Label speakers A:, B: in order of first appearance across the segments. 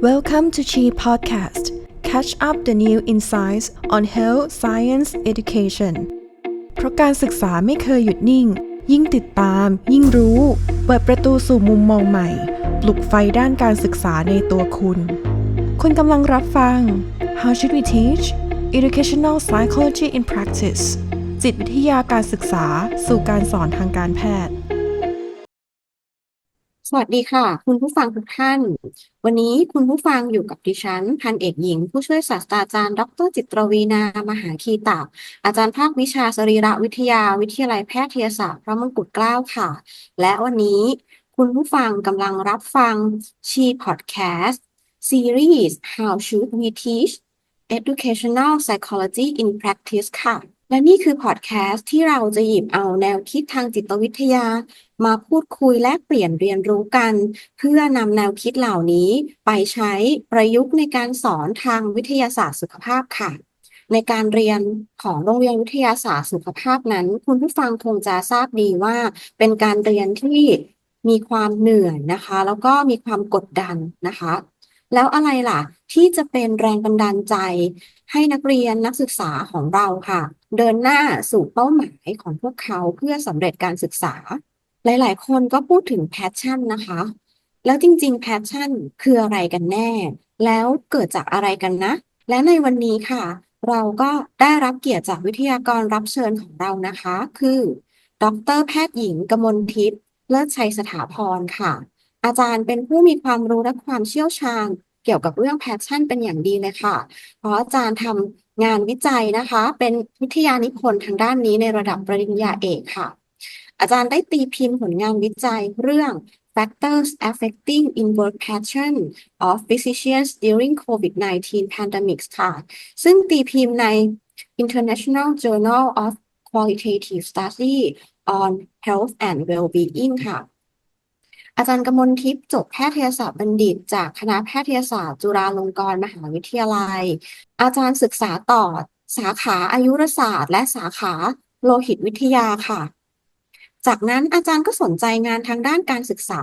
A: Welcome to Chi Podcast. Catch up the new insights on health science education. เพราะการศึกษาไม่เคยหยุดนิ่ง ยิ่งติดตาม ยิ่งรู้ เปิดประตูสู่มุมมองใหม่ ปลุกไฟด้านการศึกษาในตัวคุณ คุณกำลังรับฟัง How should we teach? Educational Psychology in Practice จิตวิทยาการศึกษาสู่การสอนทางการแพทย์
B: สวัสดีค่ะ คุณผู้ฟังทุกท่าน วันนี้คุณผู้ฟังอยู่กับดิฉัน พันเอกหญิง ผู้ช่วยศาสตราจารย์ ดรจิตรวีนามหาคีตาอาจารย์ภาควิชาสรีรวิทยาวิทยาลัยแพทยศาสตร์พระมงกุฎเกล้าค่ะ และวันนี้คุณผู้ฟังกำลังรับฟังชีพอดแคสต์ซีรีส์ How should we teach Educational Psychology in Practice ค่ะ และนี่คือพอดแคสต์ที่เราจะหยิบเอาแนวคิดทางจิตวิทยา มาพูดคุยและเปลี่ยนเรียนรู้กัน เพื่อนำแนวคิดเหล่านี้ไปใช้ประยุกต์ในการสอนทางวิทยาศาสตร์สุขภาพค่ะ ในการเรียนของโรงเรียนวิทยาศาสตร์สุขภาพนั้น คุณผู้ฟังคงจะทราบดีว่า เป็นการเรียนที่มีความเหนื่อยนะคะ แล้วก็มีความกดดันนะคะ แล้วอะไรล่ะ ที่จะเป็นแรงบันดาลใจ ให้นักเรียนนักศึกษาของเราค่ะ เดินหน้าสู่เป้าหมายของพวกเขาเพื่อสำเร็จการศึกษา หลาย ๆ คนก็พูดถึง passion นะคะ แล้วจริงๆ passion คืออะไรกันแน่ แล้วเกิดจากอะไรกันนะ และในวันนี้ค่ะ เราก็ได้รับเกียรติจากวิทยากรรับเชิญของเรานะคะ คือ ดรแพทย์หญิงกมลทิพย์เลิศชัยสถาพรค่ะ อาจารย์เป็นผู้มีความรู้และความเชี่ยวชาญ เกี่ยวกับเรื่อง passion เป็นอย่างดีเลยค่ะ เพราะอาจารย์ทำงานวิจัยนะคะ เป็นวิทยานิพนธ์ทางด้านนี้ในระดับปริญญาเอกค่ะ อาจารย์ได้ตีพิมพ์ผลงานวิจัยเรื่อง Factors Affecting Inward Passion of Physicians During COVID-19 Pandemics ค่ะ ซึ่งตีพิมพ์ใน International Journal of Qualitative Study on Health and Well-being ค่ะ อาจารย์กมลทิพย์จบแพทยศาสตร์บัณฑิต จากคณะแพทยศาสตร์จุฬาลงกรณ์มหาวิทยาลัย อาจารย์ศึกษาต่อสาขาอายุรศาสตร์ และสาขาโลหิตวิทยาค่ะ จากนั้นอาจารย์ก็สนใจงานทางด้านการศึกษา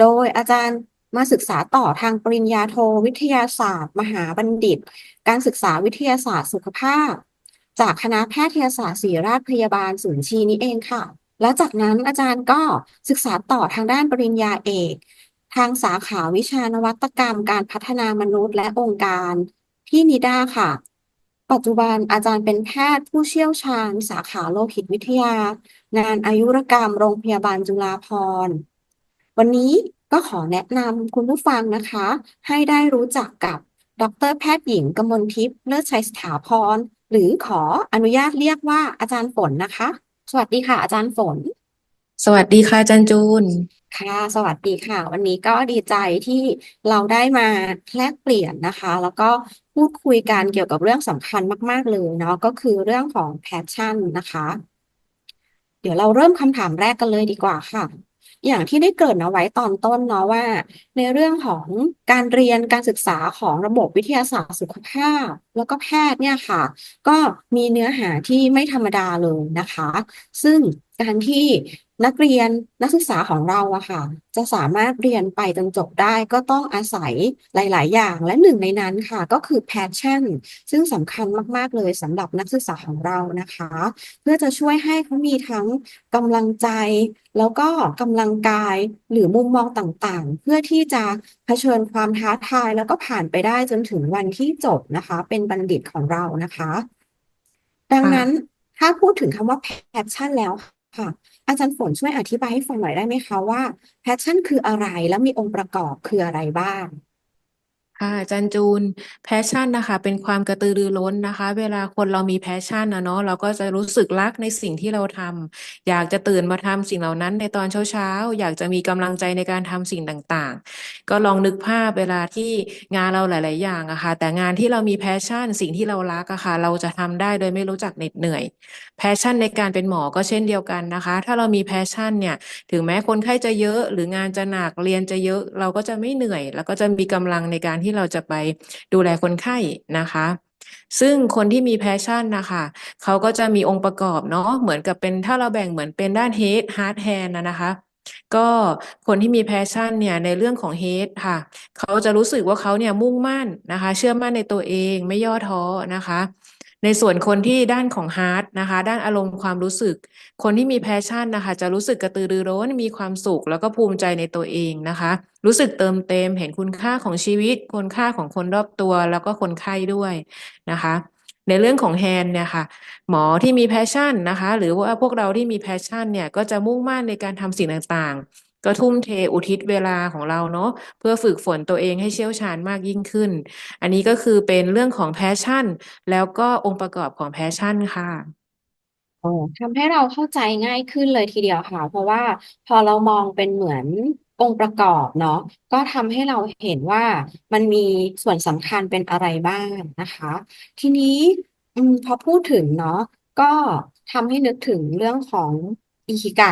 B: โดยอาจารย์มาศึกษาต่อทางปริญญาโทวิทยาศาสตร์ มหาบัณฑิต การศึกษาวิทยาศาสตร์สุขภาพ จากคณะแพทยศาสตร์ศิริราชพยาบาลศูนย์ชีนี้เองค่ะ และจากนั้นอาจารย์ก็ศึกษาต่อทางด้านปริญญาเอก ทางสาขาวิชานวัตกรรม การพัฒนามนุษย์และองค์การที่นิด้าค่ะ ปัจจุบันอาจารย์เป็นแพทย์ผู้เชี่ยวชาญ สาขาโลหิตวิทยา งานอายุรกรรม โรงพยาบาลจุฬาภรณ์วันนี้ก็ขอแนะนำคุณผู้ฟังนะคะ ให้ได้รู้จักกับดรแพทย์หญิงกมลทิพย์เลิศชัยสถาพร หรือขออนุญาตเรียกว่าอาจารย์ฝนนะคะ สวัสดีค่ะอาจารย์ฝน
C: สวัสดีค่ะอาจันจูน
B: ค่ะ สวัสดีค่ะ วันนี้ก็ดีใจที่เราได้มาแลกเปลี่ยนนะคะ แล้วก็พูดคุยกันเกี่ยวกับเรื่องสำคัญมาก ๆ เลยเนาะก็คือเรื่องของ passion นะคะ เดี๋ยวเราเริ่มคำถามแรกกันเลยดีกว่าค่ะ อย่างที่ได้เกริ่นเอาไว้ตอนต้นเนาะว่า ในเรื่องของการเรียนการศึกษาของระบบวิทยาศาสตร์สุขภาพ แล้วก็แพทย์เนี่ยค่ะ ก็มีเนื้อหาที่ไม่ธรรมดาเลยนะคะ ซึ่งการที่ นักเรียนนักศึกษาของเราอะค่ะ จะสามารถเรียนไปจนจบได้ก็ต้องอาศัยหลาย ๆ อย่างและหนึ่งในนั้นค่ะ ก็คือ passion ซึ่งสำคัญมาก ๆ เลยสำหรับนักศึกษาของเรานะคะ เพื่อจะช่วยให้เขามีทั้งกำลังใจ แล้วก็กำลังกายหรือมุมมองต่าง ๆ เพื่อที่จะเผชิญความท้าทายแล้วก็ผ่านไปได้จนถึงวันที่จบนะคะ เป็นบัณฑิตของเรานะคะ ดัง
C: ค่ะ
B: นั้นถ้าพูดถึงคำว่า passion แล้ว ค่ะ อาจารย์ฝนช่วยอธิบายให้ฟังหน่อยได้ไหมคะว่าแพชชั่นคืออะไรแล้วมีองค์ประกอบคืออะไรบ้าง
C: ค่ะอาจันจูนแพชชั่นนะคะ เป็นความกระตือรือร้นนะคะ เวลาคนเรามีแพชชั่นนะเนาะเราก็จะรู้สึกรักในสิ่งที่เราทำอยากจะตื่นมาทำสิ่งเหล่านั้นในตอนเช้าๆ อยากจะมีกำลังใจในการทำสิ่งต่างๆ ก็ลองนึกภาพเวลาที่งานเราหลาย ๆ อย่างอะค่ะ แต่งานที่เรามีแพชชั่น สิ่งที่เรารักอะค่ะ เราจะทำได้โดยไม่รู้จักเหน็ดเหนื่อยแพชชั่นในการเป็นหมอก็เช่นเดียวกันนะคะ ถ้าเรามีแพชชั่นเนี่ย ถึงแม้คนไข้จะเยอะ หรืองานจะหนักเรียนจะเยอะ เราก็จะไม่เหนื่อย แล้วก็จะมีกำลังในการที่เราจะไปดูแลคนไข้นะคะ ซึ่งคนที่มีแพชชั่นนะคะเขาก็จะมีองค์ประกอบเนาะเหมือนกับเป็นถ้าเราแบ่งเหมือนเป็นด้านเฮดฮาร์ดแฮนนะนะคะก็คนที่มีแพชชั่นเนี่ยในเรื่องของเฮดค่ะ เขาจะรู้สึกว่าเขาเนี่ยมุ่งมั่นนะคะ เชื่อมั่นในตัวเองไม่ย่อท้อนะคะ ในส่วนคนที่ด้านของ Heart นะคะ ด้านอารมณ์ความรู้สึก คนที่มีแพชชั่นนะคะ จะรู้สึกกระตือรือร้นมีความสุข แล้วก็ภูมิใจในตัวเองนะคะ รู้สึกเติมเต็มเห็นคุณค่าของชีวิตคุณค่าของคนรอบตัวแล้วก็คนไข้ด้วยนะคะ ในเรื่องของแฮนเนี่ยค่ะ หมอที่มีแพชชั่นนะคะ หรือว่าพวกเราที่มีแพชชั่นเนี่ยก็จะมุ่งมั่นในการทำสิ่งต่าง ก็ทุ่มเทอุทิศเวลาของเราเนาะเพื่อฝึกฝนตัวเองให้เชี่ยวชาญมากยิ่งขึ้น อันนี้ก็คือเป็นเรื่องของแพชชั่น แล้วก็องค์ประกอบของแพชชั่นค่ะ
B: อ๋อทำให้เราเข้าใจง่ายขึ้นเลยทีเดียวค่ะ เพราะว่าพอเรามองเป็นเหมือนองค์ประกอบเนาะก็ทำให้เราเห็นว่ามันมีส่วนสำคัญเป็นอะไรบ้างนะคะ ทีนี้พอพูดถึงเนาะก็ทำให้นึกถึงเรื่องของ อิคิไก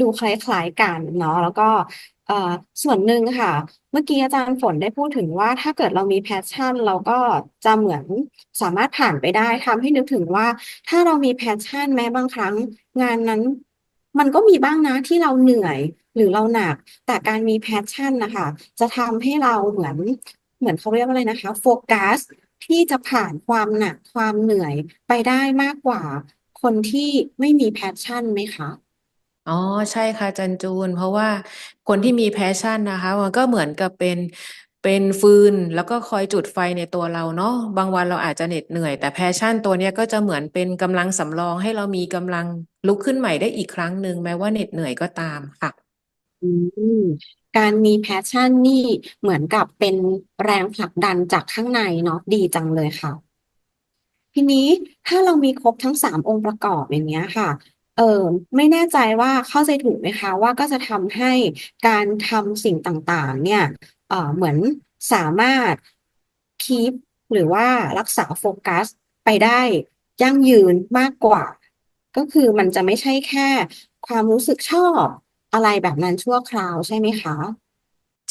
B: ดูคล้ายๆกันเนาะแล้วก็เอ่อส่วนหนึ่งค่ะ เมื่อกี้อาจารย์ฝนได้พูดถึงว่า ถ้าเกิดเรามีแพชชั่น เราก็จะเหมือนสามารถผ่านไปได้ทำให้นึกถึงว่า ถ้าเรามีแพชชั่นแม้บางครั้ง งานนั้น มันก็มีบ้างนะที่เราเหนื่อยหรือเราหนัก แต่การมีแพชชั่นนะคะจะทำให้เราเหมือนเหมือนเขาเรียกว่าอะไรนะคะโฟกัสที่จะผ่านความหนักความเหนื่อยไปได้มากกว่า คนที่ไม่มีแพชชั่นไหมคะ
C: อ๋อใช่ค่ะจันจูน เพราะว่าคนที่มีแพชชั่นนะคะ มันก็เหมือนกับเป็นเป็นฟืนแล้วก็คอยจุดไฟในตัวเราเนาะบางวันเราอาจจะเหน็ดเหนื่อย แต่แพชชั่นตัวเนี้ยก็จะเหมือนเป็นกำลังสำรองให้เรามีกำลังลุกขึ้นใหม่ได้อีกครั้งหนึ่งแม้ว่าเหน็ดเหนื่อยก็ตามค่ะ
B: อืมการมีแพชชั่นนี่เหมือนกับเป็นแรงผลักดันจากข้างในเนาะดีจังเลยค่ะ ทีนี้ถ้าเรามีครบทั้งสามองค์ประกอบอย่างเงี้ยค่ะ เออไม่แน่ใจว่าเข้าใจถูกไหมคะ ว่าก็จะทำให้การทำสิ่งต่างๆ เนี่ยเออเหมือนสามารถ keep หรือว่ารักษาโฟกัสไปได้ยั่งยืนมากกว่า ก็คือมันจะไม่ใช่แค่ความรู้สึกชอบอะไรแบบนั้นชั่วคราวใช่ไหมคะ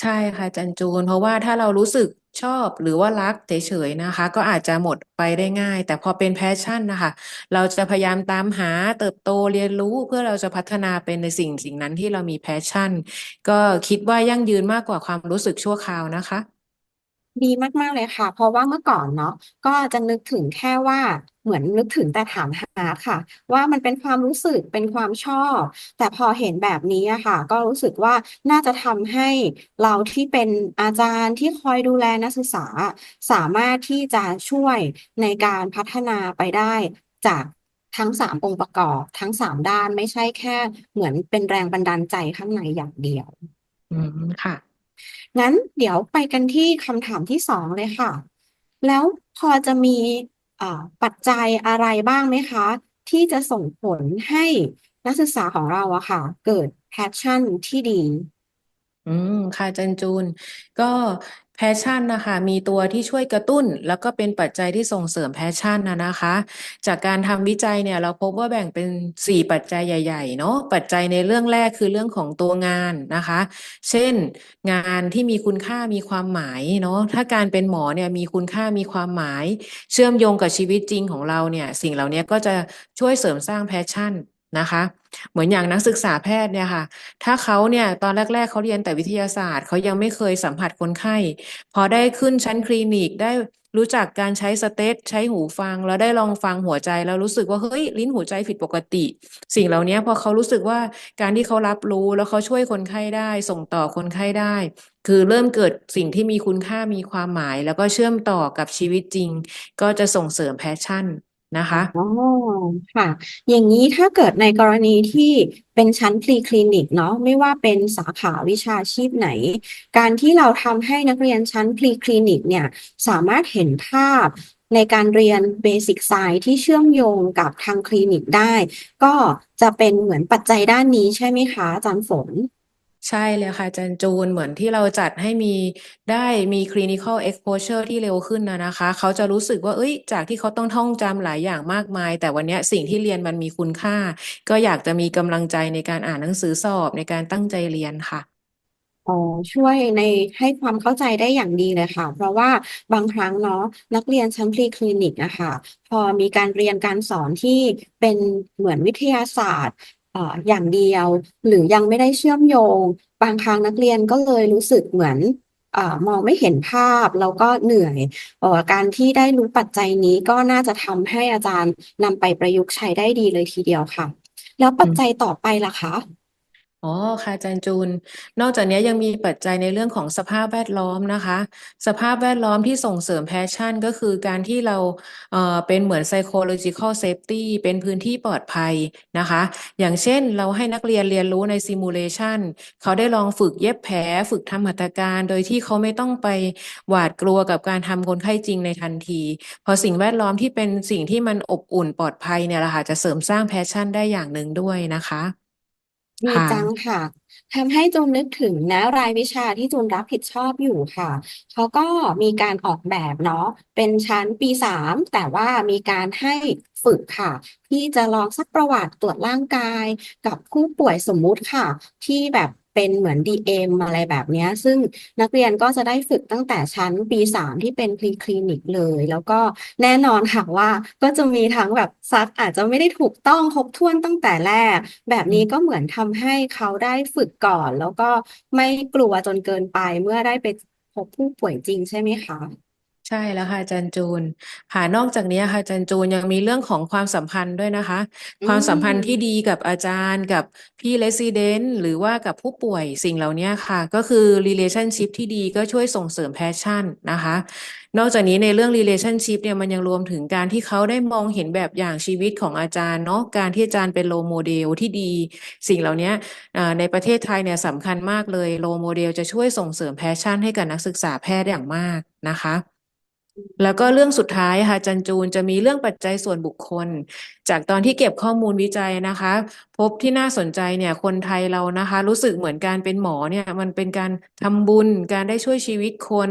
C: ใช่ค่ะจันจูน เพราะว่าถ้าเรารู้สึก ชอบหรือว่ารักเฉยๆนะคะ ก็อาจจะหมดไปได้ง่าย แต่พอเป็นแพชชั่นนะคะ เราจะพยายามตามหาเติบโตเรียนรู้เพื่อเราจะพัฒนาเป็นในสิ่งสิ่งนั้นที่เรามีแพชชั่น ก็คิดว่ายั่งยืนมากกว่าความรู้สึกชั่วคราวนะคะ
B: ดีมาก ๆ เลยค่ะ เพราะว่าเมื่อก่อนเนาะ ก็จะนึกถึงแค่ว่า เหมือนนึกถึงแต่ถามหาค่ะว่ามันเป็นความรู้สึก เป็นความชอบ แต่พอเห็นแบบนี้อะค่ะ ก็รู้สึกว่า น่าจะทำให้เราที่เป็นอาจารย์ที่คอยดูแลนักศึกษาสามารถที่จะช่วยในการพัฒนาไปได้จากทั้งสามองค์ประกอบ ทั้งสามด้าน ไม่ใช่แค่เหมือนเป็นแรงบันดาลใจข้างในอย่างเดียว
C: อืม ค่ะ
B: งั้นเดี๋ยวไปกันที่คำถามที่สองเลยค่ะ แล้วพอจะมีอ่าปัจจัยอะไรบ้างไหมคะ ที่จะส่งผลให้นักศึกษาของเราอะค่ะ เกิดแพชชั่นที่ดี
C: อืม ค่ะจันจูน ก็ แพชชั่นนะคะมีตัวที่ช่วยกระตุ้น แล้วก็เป็นปัจจัยที่ส่งเสริมแพชชั่นนะนะคะ จากการทำวิจัยเนี่ยเราพบว่าแบ่งเป็นสี่ปัจจัยใหญ่ๆเนาะปัจจัยในเรื่องแรกคือเรื่องของตัวงานนะคะ เช่น งานที่มีคุณค่ามีความหมายเนาะถ้าการเป็นหมอเนี่ยมีคุณค่ามีความหมาย เชื่อมโยงกับชีวิตจริงของเราเนี่ยสิ่งเหล่านี้ก็จะช่วยเสริมสร้างแพชชั่น นะคะ เหมือนอย่างนักศึกษาแพทย์เนี่ยค่ะ ถ้าเขาเนี่ยตอนแรก ๆเขาเรียนแต่วิทยาศาสตร์เขายังไม่เคยสัมผัสคนไข้ พอได้ขึ้นชั้นคลินิกได้รู้จักการใช้สเตทใช้หูฟัง แล้วได้ลองฟังหัวใจ แล้วรู้สึกว่าเฮ้ยลิ้นหัวใจผิดปกติ สิ่งเหล่านี้พอเขารู้สึกว่าการที่เขารับรู้แล้วเขาช่วยคนไข้ได้ ส่งต่อคนไข้ได้ คือเริ่มเกิดสิ่งที่มีคุณค่ามีความหมาย แล้วก็เชื่อมต่อกับชีวิตจริง ก็จะส่งเสริมแพชชั่น นะคะ
B: อ๋อค่ะ อย่างนี้ถ้าเกิดในกรณีที่เป็นชั้นพรีคลินิกเนาะไม่ว่าเป็นสาขาวิชาชีพไหน การที่เราทำให้นักเรียนชั้นพรีคลินิกเนี่ยสามารถเห็นภาพในการเรียนเบสิกไซน์ที่เชื่อมโยงกับทางคลินิกได้ ก็จะเป็นเหมือนปัจจัยด้านนี้ใช่ไหมคะอาจารย์ฝน
C: ใช่เลยค่ะจันจูนเหมือนที่เราจัดให้มีได้มี clinical exposure ที่เร็วขึ้นนะนะคะ เขาจะรู้สึกว่าเอ้ย จากที่เขาต้องท่องจำหลายอย่างมากมาย แต่วันนี้สิ่งที่เรียนมันมีคุณค่า ก็อยากจะมีกำลังใจในการอ่านหนังสือสอบในการตั้งใจเรียนค่ะ
B: อ๋อช่วยในให้ความเข้าใจได้อย่างดีเลยค่ะ เพราะว่าบางครั้งเนาะนักเรียนชั้นพรีคลินิกอะค่ะ พอมีการเรียนการสอนที่เป็นเหมือนวิทยาศาสตร์ เอ่ออย่างเดียว หรือยังไม่ได้เชื่อมโยง บางครั้งนักเรียนก็เลยรู้สึกเหมือนเอ่อมองไม่เห็นภาพแล้วก็เหนื่อยเอ่อการที่ได้รู้ปัจจัยนี้ก็น่าจะทำให้อาจารย์นำไปประยุกต์ใช้ได้ดีเลยทีเดียวค่ะ แล้วปัจจัยต่อไปล่ะคะ
C: อ๋อค่ะอาจารย์จูน นอกจากนี้ยังมีปัจจัยในเรื่องของสภาพแวดล้อมนะคะ สภาพแวดล้อมที่ส่งเสริมแพชชั่น ก็คือการที่เราเอ่อเป็นเหมือน psychological safety เป็นพื้นที่ปลอดภัยนะคะ อย่างเช่นเราให้นักเรียนเรียนรู้ใน simulation เขาได้ลองฝึกเย็บแผล ฝึกทำหัตถการ โดยที่เขาไม่ต้องไปหวาดกลัวกับการทำคนไข้จริงในทันที พอสิ่งแวดล้อมที่เป็นสิ่งที่มันอบอุ่นปลอดภัยเนี่ยแหละค่ะจะเสริมสร้างแพชชั่นได้อย่างหนึ่งด้วยนะคะ
B: ดี
C: ค่ะ
B: จังค่ะทำให้จูนนึกถึงนะรายวิชาที่จูนรับผิดชอบอยู่ค่ะ เขาก็มีการออกแบบเนาะเป็นชั้นปีสามแต่ว่ามีการให้ฝึกค่ะ ที่จะลองซักประวัติตรวจร่างกาย กับผู้ป่วยสมมุติค่ะ ที่แบบ เป็นเหมือน DM อะไรแบบนี้ ซึ่งนักเรียนก็จะได้ฝึกตั้งแต่ชั้นปีสามที่เป็นพรีคลินิกเลย แล้วก็แน่นอนค่ะว่าก็จะมีทั้งแบบซักอาจจะไม่ได้ถูกต้องครบถ้วนตั้งแต่แรก แบบนี้ก็เหมือนทำให้เขาได้ฝึกก่อน แล้วก็ไม่กลัวจนเกินไปเมื่อได้ไปพบผู้ป่วยจริงใช่ไหมคะ
C: ใช่แล้วค่ะอาจารย์จูน ค่ะ นอกจากนี้ค่ะอาจารย์จูนยังมีเรื่องของความสัมพันธ์ด้วยนะคะ
B: อื
C: ความสัมพันธ์ที่
B: ม
C: ดีกับอาจารย์กับพี่เลสซิเดนต์หรือว่ากับผู้ป่วยสิ่งเหล่านี้ค่ะ ก็คือ relationship ที่ดีก็ช่วยส่งเสริมแพชชั่นนะคะ นอกจากนี้ในเรื่อง relationship เนี่ยมันยังรวมถึงการที่เขาได้มองเห็นแบบอย่างชีวิตของอาจารย์เนาะการที่อาจารย์เป็นโ e โมเดลที่ดี สิ่งเหล่านี้ อ่าในประเทศไทยเนี่ยสำคัญมากเลยโ e โมเดลจะช่วยส่งเสริมแพชชั่นให้กับนักศึกษาแพทย์อย่างมากนะคะ แล้วก็เรื่องสุดท้ายค่ะจันจูนจะมีเรื่องปัจจัยส่วนบุคคล จากตอนที่เก็บข้อมูลวิจัยนะคะ พบที่น่าสนใจเนี่ยคนไทยเรานะคะ รู้สึกเหมือนการเป็นหมอเนี่ยมันเป็นการทำบุญการได้ช่วยชีวิตคน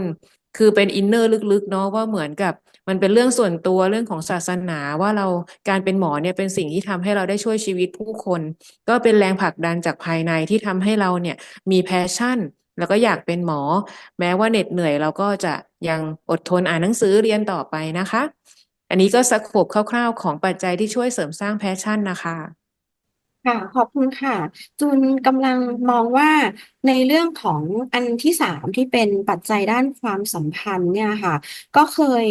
C: คือเป็นอินเนอร์ลึกๆเนาะว่าเหมือนกับมันเป็นเรื่องส่วนตัวเรื่องของศาสนาว่าเราการเป็นหมอเนี่ยเป็นสิ่งที่ทำให้เราได้ช่วยชีวิตผู้คน ก็เป็นแรงผลักดันจากภายในที่ทำให้เราเนี่ยมีแพชชั่น แล้วก็อยากเป็นหมอ แม้ว่าเหน็ดเหนื่อยเราก็จะยังอดทนอ่านหนังสือเรียนต่อไปนะคะ อันนี้ก็สโคปคร่าวๆ ของปัจจัยที่ช่วยเสริมสร้างแพชชั่นนะคะ
B: ค่ะขอบคุณค่ะ จูนกำลังมองว่าในเรื่องของอันที่สามที่เป็นปัจจัยด้านความสัมพันธ์เนี่ยค่ะ ก็เคย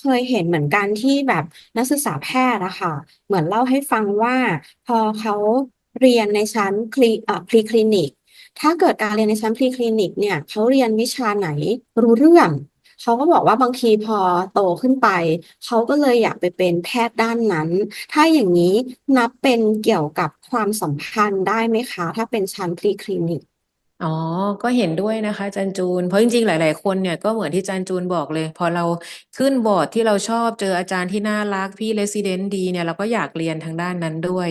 B: เคยเห็นเหมือนกันที่แบบนักศึกษาแพทย์อะค่ะ เหมือนเล่าให้ฟังว่า พอเขาเรียนในชั้นคลิเอ่อพรีคลินิก ถ้าเกิดการเรียนในชั้นพรีคลินิกเนี่ยเขาเรียนวิชาไหนรู้เรื่องเขาก็บอกว่าบางทีพอโตขึ้นไป เขาก็เลยอยากไปเป็นแพทย์ด้านนั้น ถ้าอย่างนี้นับเป็นเกี่ยวกับความสัมพันธ์ได้ไหมคะ ถ้าเป็นชั้นพรีคลินิก
C: อ๋อ ก็เห็นด้วยนะคะจันจูน เพราะจริงๆ หลาย ๆ คนเนี่ยก็เหมือนที่จันจูนบอกเลย พอเราขึ้นบอร์ดที่เราชอบเจออาจารย์ที่น่ารักพี่เลสซิเดนต์ดีเนี่ยเราก็อยากเรียนทางด้านนั้นด้วย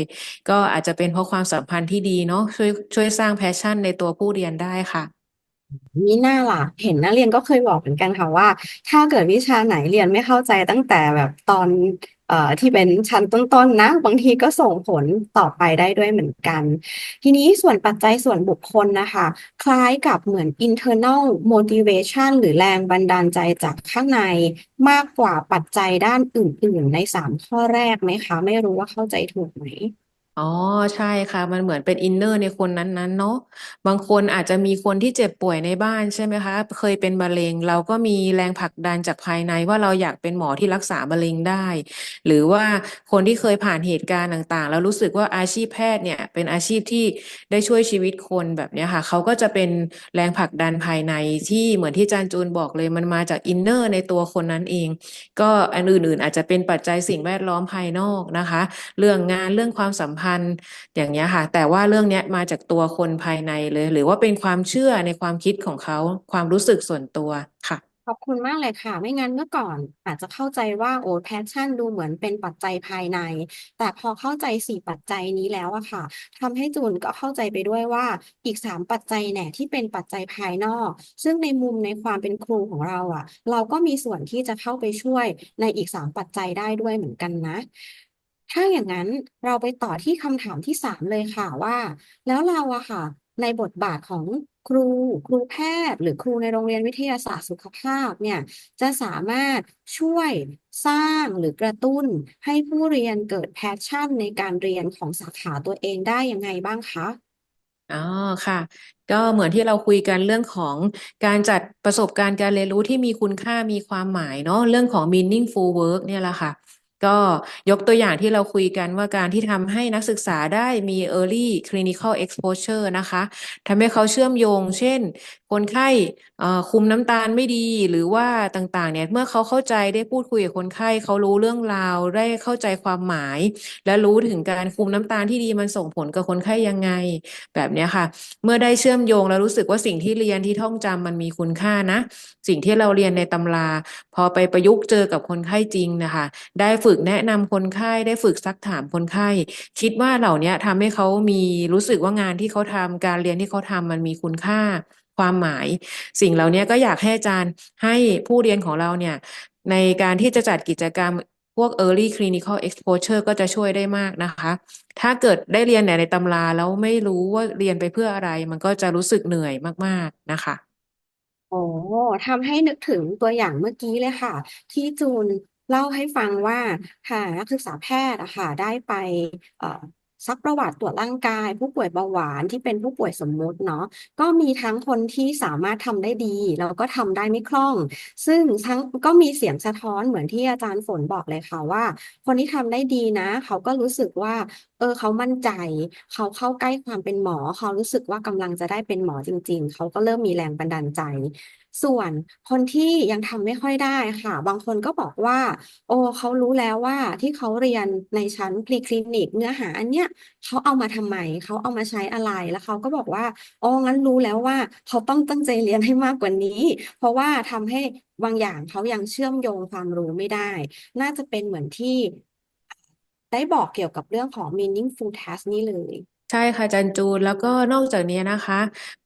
C: ก็อาจจะเป็นเพราะความสัมพันธ์ที่ดีเนาะช่วยช่วยสร้างแพชชั่นในตัวผู้เรียนได้ค่ะ
B: นี่น่าล่ะ เห็นนักเรียนก็เคยบอกเหมือนกันค่ะว่า ถ้าเกิดวิชาไหนเรียนไม่เข้าใจตั้งแต่แบบตอน เอ่อที่เป็นชั้นต้นๆนะ บางทีก็ส่งผลต่อไปได้ด้วยเหมือนกัน ทีนี้ส่วนปัจจัยส่วนบุคคลนะคะ คล้ายกับเหมือน internal motivation หรือแรงบันดาลใจจากข้างในมากกว่าปัจจัยด้านอื่น ๆ ในสามข้อแรกไหมคะ ไม่รู้ว่าเข้าใจถูกไหม
C: อ๋อ ใช่ค่ะ มันเหมือนเป็นอินเนอร์ในคนนั้นๆ เนาะบางคนอาจจะมีคนที่เจ็บป่วยในบ้านใช่ไหมคะ เคยเป็นมะเร็ง เราก็มีแรงผลักดันจากภายในว่าเราอยากเป็นหมอที่รักษามะเร็งได้ หรือว่าคนที่เคยผ่านเหตุการณ์ต่างๆ แล้วรู้สึกว่าอาชีพแพทย์เนี่ย เป็นอาชีพที่ได้ช่วยชีวิตคนแบบเนี้ยค่ะ เขาก็จะเป็นแรงผลักดันภายในที่เหมือนที่อาจารย์จูนบอกเลย มันมาจากอินเนอร์ในตัวคนนั้นเอง ก็อันอื่นๆ อาจจะเป็นปัจจัยสิ่งแวดล้อมภายนอกนะคะ เรื่องงานเรื่องความสัมพันธ์อย่างเนี้ยค่ะ แต่ว่าเรื่องเนี้ยมาจากตัวคนภายในเลย หรือว่าเป็นความเชื่อในความคิดของเขา ความรู้สึกส่วนตัวค่ะ
B: ขอบคุณมากเลยค่ะ ไม่งั้นเมื่อก่อนอาจจะเข้าใจว่าโอ้แพชชั่นดูเหมือนเป็นปัจจัยภายใน แต่พอเข้าใจสี่ปัจจัยนี้แล้วอะค่ะทำให้จูนก็เข้าใจไปด้วยว่าอีกสามปัจจัยแน่ที่เป็นปัจจัยภายนอก ซึ่งในมุมในความเป็นครูของเราอะเราก็มีส่วนที่จะเข้าไปช่วยในอีกสามปัจจัยได้ด้วยเหมือนกันนะ ถ้าอย่างนั้นเราไปต่อที่คำถามที่สามเลยค่ะว่า แล้วเราอะค่ะ ในบทบาทของครู ครูแพทย์ หรือครูในโรงเรียนวิทยาศาสตร์สุขภาพเนี่ย จะสามารถช่วยสร้างหรือกระตุ้นให้ผู้เรียนเกิดแพชชั่นในการเรียนของสาขาตัวเองได้ยังไงบ้างคะ
C: อ๋อค่ะ ก็เหมือนที่เราคุยกันเรื่องของการจัดประสบการณ์การเรียนรู้ที่มีคุณค่ามีความหมายเนาะเรื่องของ meaningful work เนี่ยแหละค่ะ ก็ยกตัวอย่างที่เราคุยกันว่าการที่ทำให้นักศึกษาได้มี early clinical exposure นะคะทำให้เขาเชื่อมโยง เช่น คนไข่คุมน้ำตาลไม่ดีหรือว่าต่างๆ เนี่ยเมื่อเขาเข้าใจได้พูดคุยกับคนไข้เขารู้เรื่องราวได้เข้าใจความหมาย และรู้ถึงการคุมน้ำตาลที่ดีมันส่งผลกับคนไข้ยังไง แบบเนี้ยค่ะ เมื่อได้เชื่อมโยงแล้วรู้สึกว่าสิ่งที่เรียนที่ท่องจำมันมีคุณค่านะ สิ่งที่เราเรียนในตำรา พอไปประยุกต์เจอกับคนไข้จริงนะคะ ได้ฝึกแนะนำคนไข้ได้ฝึกซักถามคนไข้ คิดว่าเหล่านี้ยทำให้เขามีรู้สึกว่างานที่เขาทำการเรียนที่เขาทำมันมีคุณค่า ความหมาย สิ่งเหล่านี้ก็อยากให้อาจารย์ให้ผู้เรียนของเราเนี่ย ในการที่จะจัดกิจกรรมพวก early clinical exposure ก็จะช่วยได้มากนะคะ ถ้าเกิดได้เรียนในตำราแล้วไม่รู้ว่าเรียนไปเพื่ออะไร มันก็จะรู้สึกเหนื่อยมาก ๆ นะคะโอ๋
B: อทำให้นึกถึงตัวอย่างเมื่อกี้เลยค่ะ ที่จูนเล่าให้ฟังว่าค่ะนักศึกษาแพทย์อะค่ะได้ไป ซักประวัติตรวจร่างกาย ผู้ป่วยเบาหวานที่เป็นผู้ป่วยสมมุติเนาะก็มีทั้งคนที่สามารถทำได้ดี แล้วก็ทำได้ไม่คล่อง ซึ่งทั้งก็มีเสียงสะท้อนเหมือนที่อาจารย์ฝนบอกเลยค่ะว่า คนที่ทำได้ดีนะ เขาก็รู้สึกว่า เออเขามั่นใจ เขาเข้าใกล้ความเป็นหมอ เขารู้สึกว่ากำลังจะได้เป็นหมอจริง ๆ เขาก็เริ่มมีแรงบันดาลใจ ส่วนคนที่ยังทำไม่ค่อยได้ค่ะ บางคนก็บอกว่า โอ้เขารู้แล้วว่าที่เขาเรียนในชั้นพรีคลินิกเนื้อหาอันเนี้ยเขาเอามาทำไม เขาเอามาใช้อะไร แล้วเขาก็บอกว่าอ๋องั้นรู้แล้วว่า เขาต้องตั้งใจเรียนให้มากกว่านี้ เพราะว่าทำให้บางอย่างเขายังเชื่อมโยงความรู้ไม่ได้ น่าจะเป็นเหมือนที่ได้บอกเกี่ยวกับเรื่องของ meaningful task นี่เลย
C: ใช่ค่ะจันจูน แล้วก็นอกจากนี้นะคะ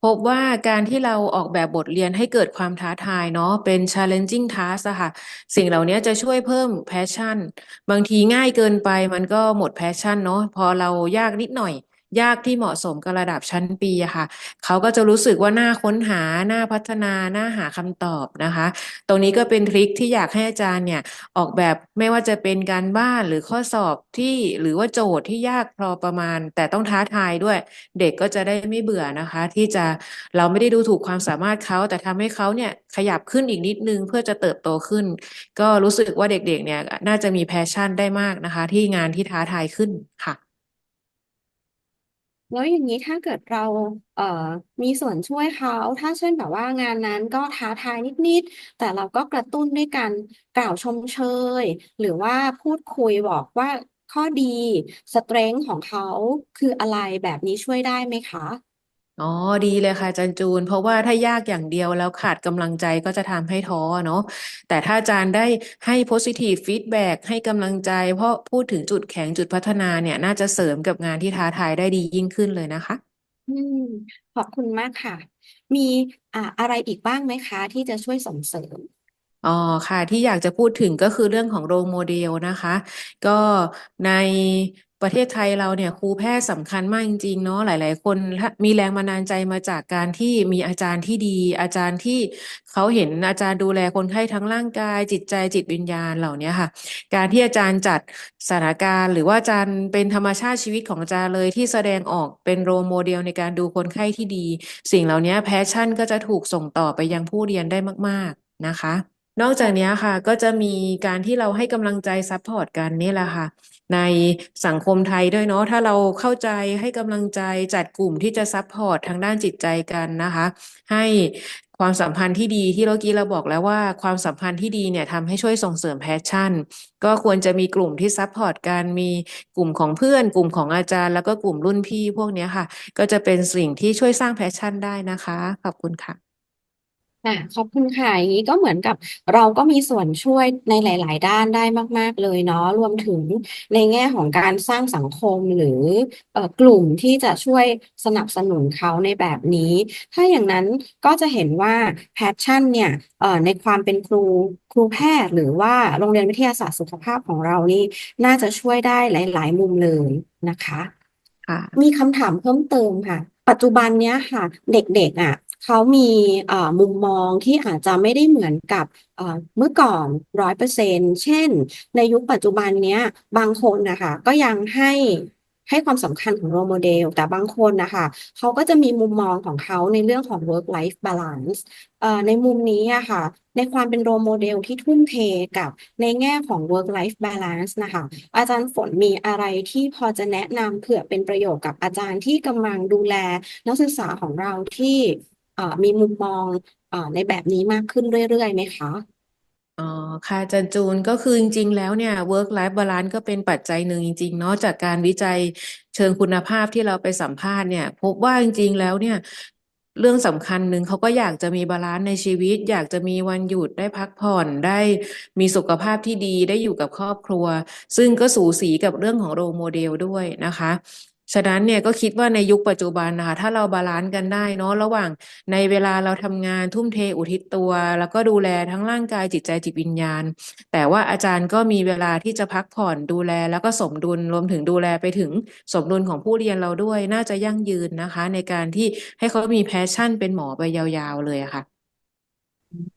C: พบว่าการที่เราออกแบบบทเรียนให้เกิดความท้าทายเนาะเป็น challenging task อะค่ะ สิ่งเหล่านี้จะช่วยเพิ่ม passion บางทีง่ายเกินไปมันก็หมด passion เนาะพอเรายากนิดหน่อย ยากที่เหมาะสมกับระดับชั้นปีอะค่ะ เขาก็จะรู้สึกว่าน่าค้นหาน่าพัฒนาน่าหาคำตอบนะคะ ตรงนี้ก็เป็นทริคที่อยากให้อาจารย์เนี่ยออกแบบไม่ว่าจะเป็นการบ้านหรือข้อสอบที่หรือว่าโจทย์ที่ยากพอประมาณ แต่ต้องท้าทายด้วย เด็กก็จะได้ไม่เบื่อนะคะ ที่จะเราไม่ได้ดูถูกความสามารถเขาแต่ทำให้เขาเนี่ยขยับขึ้นอีกนิดนึงเพื่อจะเติบโตขึ้น ก็รู้สึกว่าเด็กๆเนี่ยน่าจะมีแพชชั่นได้มากนะคะ ที่งานที่ท้าทายขึ้นค่ะ
B: แล้วอย่างนี้ถ้าเกิดเรา เอ่อ มีส่วนช่วยเขา ถ้าเช่นแบบว่างานนั้นก็ท้าทายนิด ๆ แต่เราก็กระตุ้นด้วยการกล่าวชมเชย หรือว่าพูดคุยบอกว่าข้อดี สเตรนจ์ของเขาคืออะไร แบบนี้ช่วยได้ไหมคะ
C: อ๋อ ดีเลยค่ะอาจารย์จูน เพราะว่าถ้ายากอย่างเดียวแล้วขาดกำลังใจก็จะทำให้ท้อเนาะแต่ถ้าอาจารย์ได้ให้ positive feedback ให้กำลังใจ เพราะพูดถึงจุดแข็งจุดพัฒนาเนี่ย น่าจะเสริมกับงานที่ท้าทายได้ดียิ่งขึ้นเลยนะคะ
B: อืม ขอบคุณมากค่ะ มีอ่าอะไรอีกบ้างไหมคะ ที่จะช่วยส่งเสริม
C: อ๋อค่ะ ที่อยากจะพูดถึงก็คือเรื่องของโรโมเดลนะคะ ก็ในประเทศไทยเราเนี่ยครูแพทย์สำคัญมากจริงๆเนาะหลาย ๆ คนมีแรงบันดาลใจมาจากการที่มีอาจารย์ที่ดี อาจารย์ที่เขาเห็นอาจารย์ดูแลคนไข้ทั้งร่างกาย จิตใจจิตวิญญาณเหล่านี้ค่ะ การที่อาจารย์จัดสถานการณ์ หรือว่าอาจารย์เป็นธรรมชาติชีวิตของอาจารย์เลยที่แสดงออกเป็นโรโมเดลในการดูคนไข้ที่ดี สิ่งเหล่านี้แพชชั่นก็จะถูกส่งต่อไปยังผู้เรียนได้มาก ๆนะคะ นอกจากนี้ค่ะ ก็จะมีการที่เราให้กำลังใจซัพพอร์ตกันนี่แหละค่ะ ในสังคมไทยด้วยเนาะถ้าเราเข้าใจให้กำลังใจจัดกลุ่มที่จะซัพพอร์ตทางด้านจิตใจกันนะคะ ให้ความสัมพันธ์ที่ดีที่เมื่อกี้เราบอกแล้วว่าความสัมพันธ์ที่ดีเนี่ยทำให้ช่วยส่งเสริมแพชชั่น ก็ควรจะมีกลุ่มที่ซัพพอร์ตกันมีกลุ่มของเพื่อน กลุ่มของอาจารย์ แล้วก็กลุ่มรุ่นพี่พวกนี้ค่ะ ก็จะเป็นสิ่งที่ช่วยสร้างแพชชั่นได้นะคะ ขอบคุณค่ะ
B: อะ ขอบคุณค่ะ อย่างนี้ก็เหมือนกับเราก็มีส่วนช่วยในหลาย ๆ ด้านได้มาก ๆ เลยเนาะ รวมถึงในแง่ของการสร้างสังคม หรือ เอ่อ กลุ่มที่จะช่วยสนับสนุนเขาในแบบนี้ ถ้าอย่างนั้นก็จะเห็นว่า แพชชั่นเนี่ย เอ่อ ในความเป็นครู ครูแพทย์ หรือว่าโรงเรียนวิทยาศาสตร์สุขภาพของเรานี่ น่าจะช่วยได้หลาย ๆ มุมเลยนะคะ
C: ค่ะ
B: มีคำถามเพิ่มเติมค่ะ ปัจจุบันเนี้ยค่ะ เด็ก ๆอะ เขามีมุมมองที่อาจจะไม่ได้เหมือนกับเมื่อก่อนร้อยเปอร์เซ็นต์เช่น ในยุคปัจจุบันเนี้ยบางคนนะคะก็ยังให้ให้ความสำคัญของโรโมเดล แต่บางคนนะคะเขาก็จะมีมุมมองของเขาในเรื่องของ work life balance ในมุมนี้อะค่ะ ในความเป็นโรโมเดลที่ทุ่มเทกับในแง่ของ work life balance นะคะ อาจารย์ฝนมีอะไรที่พอจะแนะนำเผื่อเป็นประโยชน์กับอาจารย์ที่กำลังดูแลนักศึกษาของเราที่ มีมุมมองเอ่อในแบบนี้มากขึ้นเรื่อยๆไหมคะ
C: อ๋อค่ะจันจูนก็คือจริงๆ แล้วเนี่ย work life balance ก็เป็นปัจจัยหนึ่งจริงๆเนาะจากการวิจัยเชิงคุณภาพที่เราไปสัมภาษณ์เนี่ย พบว่าจริงๆแล้วเนี่ยเรื่องสำคัญหนึ่งเขาก็อยากจะมีบาลานซ์ในชีวิต อยากจะมีวันหยุดได้พักผ่อนได้มีสุขภาพที่ดีได้อยู่กับครอบครัว ซึ่งก็สูสีกับเรื่องของโรโมเดลด้วยนะคะ ฉะนั้นเนี่ยก็คิดว่าในยุคปัจจุบันนะคะถ้าเราบาลานซ์กันได้เนาะระหว่างในเวลาเราทำงานทุ่มเทอุทิศตัว แล้วก็ดูแลทั้งร่างกายจิตใจจิตวิญญาณ แต่ว่าอาจารย์ก็มีเวลาที่จะพักผ่อนดูแล แล้วก็สมดุลรวมถึงดูแลไปถึงสมดุลของผู้เรียนเราด้วย น่าจะยั่งยืนนะคะ ในการที่ให้เขามีแพชชั่นเป็นหมอไปยาวๆเลยะค่ะ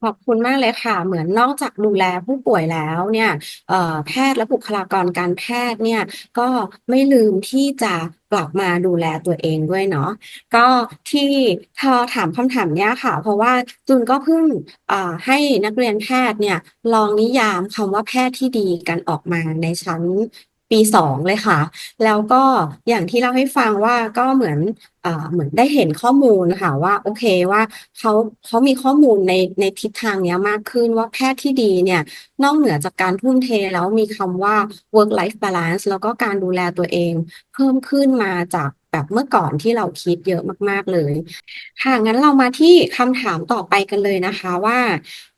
B: ขอบคุณมากเลยค่ะ เหมือนนอกจากดูแลผู้ป่วยแล้วเนี่ย เอ่อ แพทย์และบุคลากรการแพทย์เนี่ย ก็ไม่ลืมที่จะกลับมาดูแลตัวเองด้วยเนาะ ก็ที่เธอถามคำถามเนี้ยค่ะ เพราะว่าจูนก็เพิ่งเอ่อให้นักเรียนแพทย์เนี่ย ลองนิยามคำว่าแพทย์ที่ดีกันออกมาในชั้น ปีสองเลยค่ะ แล้วก็อย่างที่เล่าให้ฟังว่าก็เหมือนเอ่อเหมือนได้เห็นข้อมูลค่ะว่าโอเคว่าเขาเขามีข้อมูลในในทิศทางเนี้ยมากขึ้นว่าแพทย์ที่ดีเนี่ยนอกเหนือจากการทุ่มเทแล้วมีคำว่า work life balance แล้วก็การดูแลตัวเอง เพิ่มขึ้นมาจากแบบเมื่อก่อนที่เราคิดเยอะมากๆเลยค่ะงั้นเรามาที่คำถามต่อไปกันเลยนะคะว่า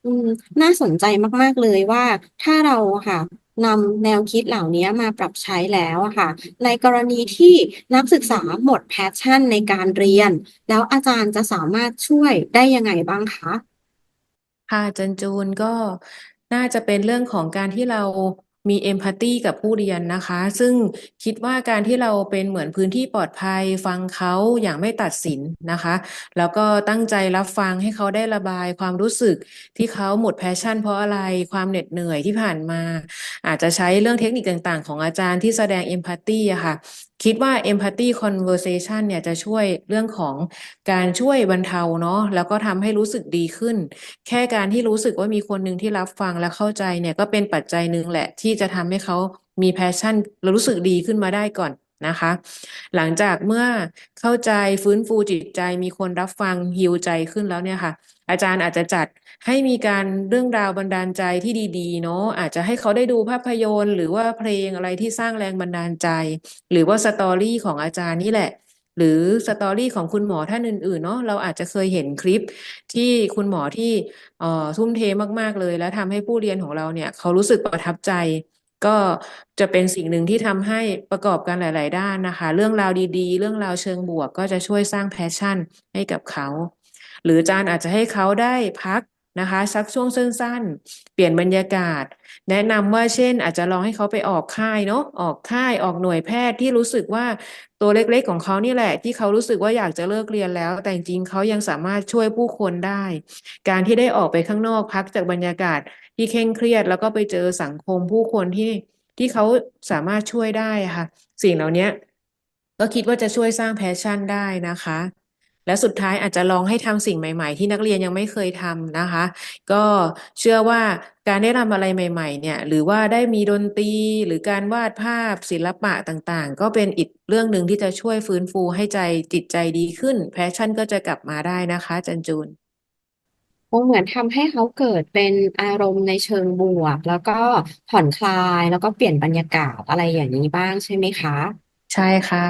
B: อืมน่าสนใจมากๆเลยว่าถ้าเราค่ะ นำแนวคิดเหล่านี้มาปรับใช้แล้วอะค่ะ ในกรณีที่นักศึกษาหมดแพชชั่นในการเรียน แล้วอาจารย์จะสามารถช่วยได้ยังไงบ้างคะ
C: ค่ะจันจูนก็น่าจะเป็นเรื่องของการที่เรา มีเอมพัตตีกับผู้เรียนนะคะ ซึ่งคิดว่าการที่เราเป็นเหมือนพื้นที่ปลอดภัย ฟังเขาอย่างไม่ตัดสินนะคะ แล้วก็ตั้งใจรับฟังให้เขาได้ระบายความรู้สึกที่เขาหมดแพชชั่น เพราะอะไรความเหน็ดเหนื่อยที่ผ่านมา อาจจะใช้เรื่องเทคนิคต่างๆ ของอาจารย์ที่แสดงเอมพัตตีอะค่ะ คิดว่า empathy conversation เนี่ยจะช่วยเรื่องของการช่วยบรรเทาเนาะแล้วก็ทำให้รู้สึกดีขึ้น แค่การที่รู้สึกว่ามีคนหนึ่งที่รับฟังและเข้าใจเนี่ยก็เป็นปัจจัยหนึ่งแหละที่จะทำให้เขามี passion และรู้สึกดีขึ้นมาได้ก่อน นะคะ หลังจากเมื่อเข้าใจฟื้นฟูจิตใจมีคนรับฟังฮิวใจขึ้นแล้วเนี่ยค่ะ อาจารย์อาจจะจัดให้มีการเรื่องราวบันดาลใจที่ดีๆเนาะอาจจะให้เขาได้ดูภาพยนตร์หรือว่าเพลงอะไรที่สร้างแรงบันดาลใจ หรือว่าสตอรี่ของอาจารย์นี่แหละหรือสตอรี่ของคุณหมอท่านอื่นๆเนาะเราอาจจะเคยเห็นคลิปที่คุณหมอที่ออทุ่มเทมากๆเลย แล้วทำให้ผู้เรียนของเราเนี่ย เขารู้สึกประทับใจ ก็จะเป็นสิ่งหนึ่งที่ทำให้ประกอบกันหลาย ๆ ด้านนะคะ เรื่องราวดีๆ เรื่องราวเชิงบวก ก็จะช่วยสร้างแพชชั่นให้กับเขา หรืออาจารย์อาจจะให้เขาได้พักนะคะสักช่วงสั้นๆ เปลี่ยนบรรยากาศ แนะนำว่าเช่น อาจจะลองให้เขาไปออกค่ายเนาะออกค่ายออกหน่วยแพทย์ที่รู้สึกว่าตัวเล็กๆของเขานี่แหละ ที่เขารู้สึกว่าอยากจะเลิกเรียนแล้ว แต่จริงๆเขายังสามารถช่วยผู้คนได้ การที่ได้ออกไปข้างนอกพักจากบรรยากาศ ที่เคร่งเครียด แล้วก็ไปเจอสังคมผู้คนที่ที่เขาสามารถช่วยได้ค่ะ สิ่งเหล่านี้ก็คิดว่าจะช่วยสร้างแพชชั่นได้นะคะ และสุดท้ายอาจจะลองให้ทำสิ่งใหม่ ๆ ที่นักเรียนยังไม่เคยทำนะคะ ก็เชื่อว่าการได้ทำอะไรใหม่ ๆ เนี่ย หรือว่าได้มีดนตรีหรือการวาดภาพศิลปะต่างๆ ก็เป็นอีกเรื่องหนึ่งที่จะช่วยฟื้นฟูให้ใจจิตใจดีขึ้น แพชชั่นก็จะกลับมาได้นะคะจันจูน
B: คงเหมือนทำให้เขาเกิดเป็นอารมณ์ในเชิงบวก แล้วก็ผ่อนคลาย แล้วก็เปลี่ยนบรรยากาศอะไรอย่างนี้บ้างใช่ไหมคะ
C: ใช่ค่ะ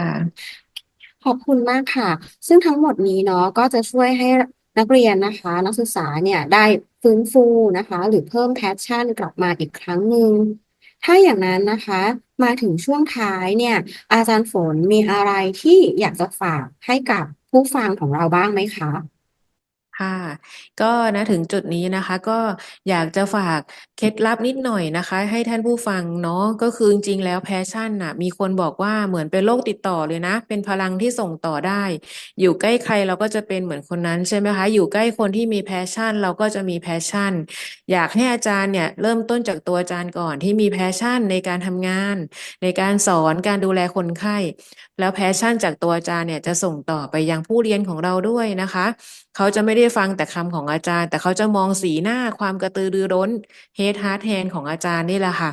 B: ขอบคุณมากค่ะ ซึ่งทั้งหมดนี้เนาะก็จะช่วยให้นักเรียนนะคะ นักศึกษาเนี่ยได้ฟื้นฟูนะคะ หรือเพิ่มแพชชั่นกลับมาอีกครั้งหนึ่งถ้าอย่างนั้นนะคะ มาถึงช่วงท้ายเนี่ย อาจารย์ฝนมีอะไรที่อยากจะฝากให้กับผู้ฟังของเราบ้างไหมคะ
C: ค่ะ ก็นะถึงจุดนี้นะคะ ก็อยากจะฝากเคล็ดลับนิดหน่อยนะคะ ให้ท่านผู้ฟังเนาะก็คือจริงๆแล้วแพชชั่นน่ะ มีคนบอกว่าเหมือนเป็นโรคติดต่อเลยนะ เป็นพลังที่ส่งต่อได้ อยู่ใกล้ใครเราก็จะเป็นเหมือนคนนั้นใช่ไหมคะ อยู่ใกล้คนที่มีแพชชั่น เราก็จะมีแพชชั่น อยากให้อาจารย์เนี่ย เริ่มต้นจากตัวอาจารย์ก่อนที่มีแพชชั่นในการทำงาน ในการสอนการดูแลคนไข้ แล้วแพชชั่นจากตัวอาจารย์เนี่ยจะส่งต่อไปยังผู้เรียนของเราด้วยนะคะ เขาจะไม่ได้ฟังแต่คำของอาจารย์ แต่เขาจะมองสีหน้าความกระตือรือร้นเฮดฮาร์ดแฮนของอาจารย์นี่แหละค่ะ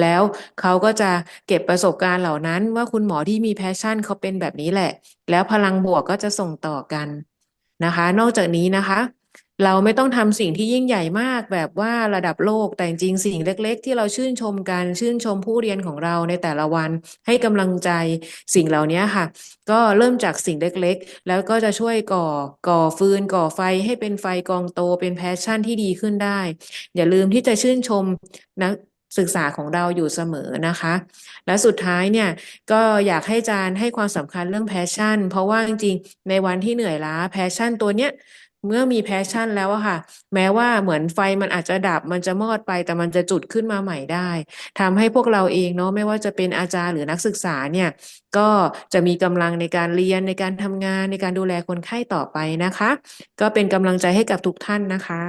C: แล้วเขาก็จะเก็บประสบการณ์เหล่านั้น ว่าคุณหมอที่มีแพชชั่นเขาเป็นแบบนี้แหละ แล้วพลังบวกก็จะส่งต่อกันนะคะ นอกจากนี้นะคะ เราไม่ต้องทำสิ่งที่ยิ่งใหญ่มากแบบว่าระดับโลกแต่จริงสิ่งเล็ก ๆ ที่เราชื่นชมกันชื่นชมผู้เรียนของเราในแต่ละวันให้กำลังใจสิ่งเหล่านี้ค่ะ ก็เริ่มจากสิ่งเล็กๆ แล้วก็จะช่วยก่อก่อฟืนก่อไฟให้เป็นไฟกองโตเป็นแพชชั่นที่ดีขึ้นได้ อย่าลืมที่จะชื่นชมนักศึกษาของเราอยู่เสมอนะคะ และสุดท้ายเนี่ยก็อยากให้อาจารย์ให้ความสำคัญเรื่องแพชชั่น เพราะว่าจริงๆในวันที่เหนื่อยล้าแพชชั่นตัวเนี้ย เมื่อมีแพชชั่นแล้วอะค่ะ แม้ว่าเหมือนไฟมันอาจจะดับมันจะมอดไปแต่มันจะจุดขึ้นมาใหม่ได้ทำให้พวกเราเองเนาะไม่ว่าจะเป็นอาจารย์หรือนักศึกษาเนี่ย ก็จะมีกำลังในการเรียนในการทำงานในการดูแลคนไข้ต่อไปนะคะ ก็เป็นกำลังใจให้กับทุกท่านนะคะ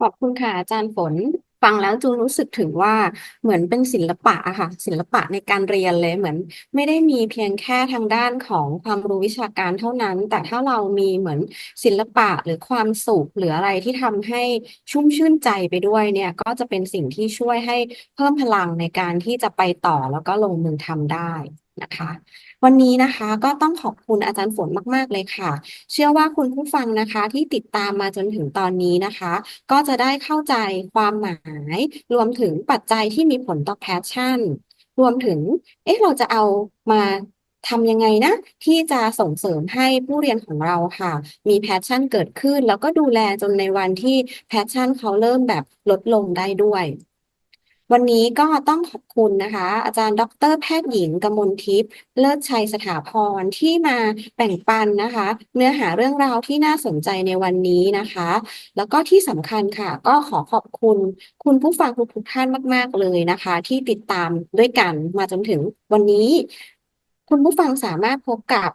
B: ขอบคุณค่ะอาจารย์ฝน ฟังแล้วจูนรู้สึกถึงว่าเหมือนเป็นศิลปะอะค่ะ ศิลปะในการเรียนเลยเหมือน ไม่ได้มีเพียงแค่ทางด้านของความรู้วิชาการเท่านั้น แต่ถ้าเรามีเหมือนศิลปะหรือความสุขหรืออะไรที่ทำให้ชุ่มชื่นใจไปด้วยเนี่ย ก็จะเป็นสิ่งที่ช่วยให้เพิ่มพลังในการที่จะไปต่อแล้วก็ลงมือทำได้นะคะ วันนี้นะคะก็ต้องขอบคุณอาจารย์ฝนมาก ๆ เลยค่ะ เชื่อว่าคุณผู้ฟังนะคะที่ติดตามมาจนถึงตอนนี้นะคะ ก็จะได้เข้าใจความหมาย รวมถึงปัจจัยที่มีผลต่อแพชชั่น รวมถึง เอ๊ะเราจะเอามาทำยังไงนะ ที่จะส่งเสริมให้ผู้เรียนของเราค่ะ มีแพชชั่นเกิดขึ้น แล้วก็ดูแลจนในวันที่แพชชั่นเขาเริ่มแบบลดลงได้ด้วย วันนี้ก็ต้องขอบคุณนะคะ อาจารย์ ดรแพทย์หญิงกมลทิพย์เลิศชัยสถาพรที่มาแบ่งปันนะคะ เนื้อหาเรื่องราวที่น่าสนใจในวันนี้นะคะ แล้วก็ที่สำคัญค่ะ ก็ขอขอบคุณคุณผู้ฟังทุกๆท่านมาก ๆ เลยนะคะ ที่ติดตามด้วยกันมาจนถึงวันนี้ คุณผู้ฟังสามารถพบกับ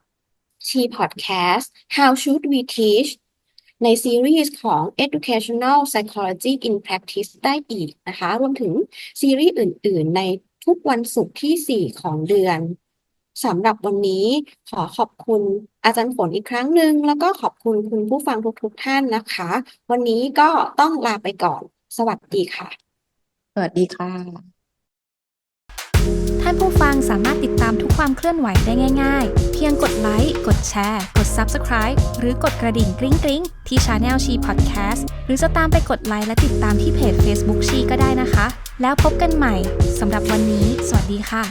B: She Podcast How Should We Teach ในซีรีส์ของ Educational Psychology in Practice ได้อีกนะคะ รวมถึงซีรีส์อื่น ๆ ในทุกวันศุกร์ที่ 4 ของเดือนสำหรับวันนี้ขอขอบคุณอาจารย์ฝนอีกครั้งหนึ่งแล้วก็ขอบคุณคุณผู้ฟังทุกๆท่านนะคะ วันนี้ก็ต้องลาไปก่อน สวัสดีค่ะ
C: สวัสดีค่ะ
D: ท่านผู้ฟังสามารถติดตามทุกความเคลื่อนไหวได้ง่าย ๆ เพียงกดไลค์กดแชร์กด Subscribe หรือกดกระดิ่งกริ๊งกริ๊งที่ Channel ชี Podcast หรือจะตามไปกดไลค์และติดตามที่เพจ Facebook ชีก็ได้นะคะ แล้วพบกันใหม่สำหรับวันนี้ สวัสดีค่ะ